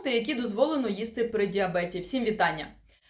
фрукти, які дозволено їсти при діабеті. Всім вітання!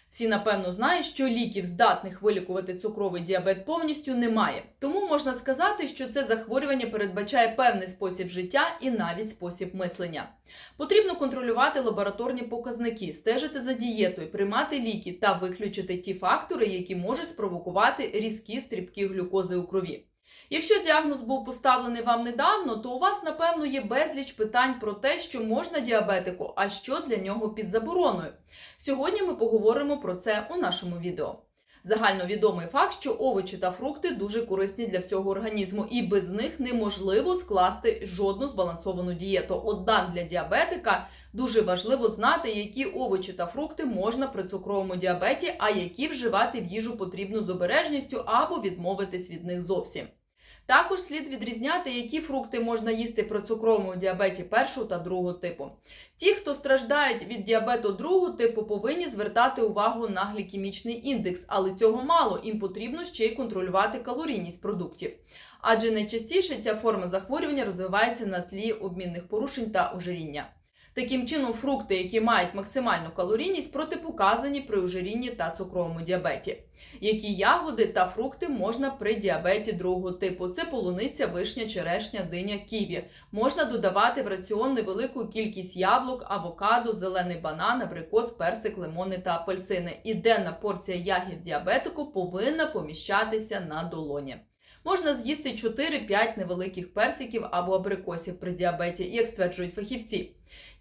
Всі напевно знають, що ліків, здатних вилікувати цукровий діабет повністю немає. Тому можна сказати, що це захворювання передбачає певний спосіб життя і навіть спосіб мислення. Потрібно контролювати лабораторні показники, стежити за дієтою, приймати ліки та виключити ті фактори, які можуть спровокувати різкі стрибки глюкози у крові. Якщо діагноз був поставлений вам недавно, то у вас напевно є безліч питань про те, що можна діабетику, а що для нього під забороною. Сьогодні ми поговоримо про це у нашому відео. Загальновідомий факт, що овочі та фрукти дуже корисні для всього організму, і без них неможливо скласти жодну збалансовану дієту. Однак для діабетика дуже важливо знати, які овочі та фрукти можна при цукровому діабеті, а які вживати в їжу потрібно з обережністю або відмовитись від них зовсім. Також слід відрізняти, які фрукти можна їсти при цукровому діабеті першого та другого типу. Ті, хто страждають від діабету другого типу, повинні звертати увагу на глікемічний індекс, але цього мало, їм потрібно ще й контролювати калорійність продуктів. Адже найчастіше ця форма захворювання розвивається на тлі обмінних порушень та ожиріння. Таким чином, фрукти, які мають максимальну калорійність, протипоказані при ожирінні та цукровому діабеті. Які ягоди та фрукти можна при діабеті другого типу? Це полуниця, вишня, черешня, диня, ківі. Можна додавати в раціон невелику кількість яблук, авокадо, зелений банан, абрикос, персик, лимони та апельсини. І денна порція ягід діабетику повинна поміщатися на долоні. Можна з'їсти 4-5 невеликих персиків або абрикосів при діабеті, як стверджують фахівці.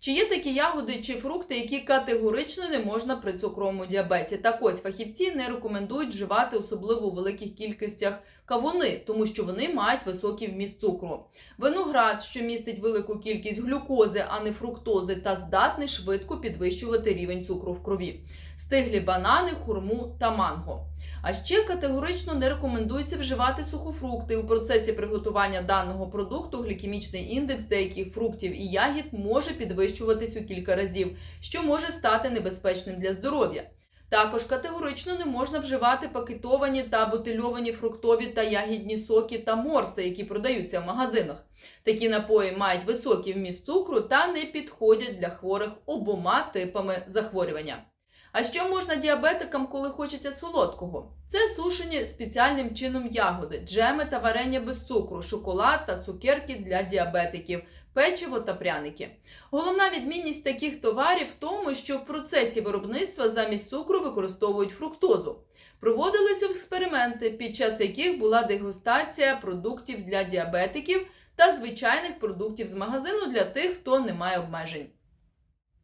Чи є такі ягоди чи фрукти, які категорично не можна при цукровому діабеті? Так ось фахівці не рекомендують вживати особливо у великих кількостях кавуни, тому що вони мають високий вміст цукру. Виноград, що містить велику кількість глюкози, а не фруктози, та здатний швидко підвищувати рівень цукру в крові. Стиглі банани, хурму та манго. А ще категорично не рекомендується вживати сухофрукти. У процесі приготування даного продукту глікемічний індекс деяких фруктів і ягід може підвищуватись у кілька разів, що може стати небезпечним для здоров'я. Також категорично не можна вживати пакетовані та бутильовані фруктові та ягідні соки та морси, які продаються в магазинах. Такі напої мають високий вміст цукру та не підходять для хворих обома типами захворювання. А що можна діабетикам, коли хочеться солодкого? Це сушені спеціальним чином ягоди, джеми та варення без цукру, шоколад та цукерки для діабетиків, печиво та пряники. Головна відмінність таких товарів в тому, що в процесі виробництва замість цукру використовують фруктозу. Проводились експерименти, під час яких була дегустація продуктів для діабетиків та звичайних продуктів з магазину для тих, хто не має обмежень.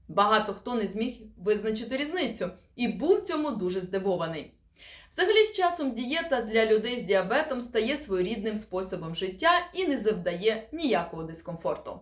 Багато хто не зміг визначити різницю і був цьому дуже здивований. Взагалі, з часом дієта для людей з діабетом стає своєрідним способом життя і не завдає ніякого дискомфорту.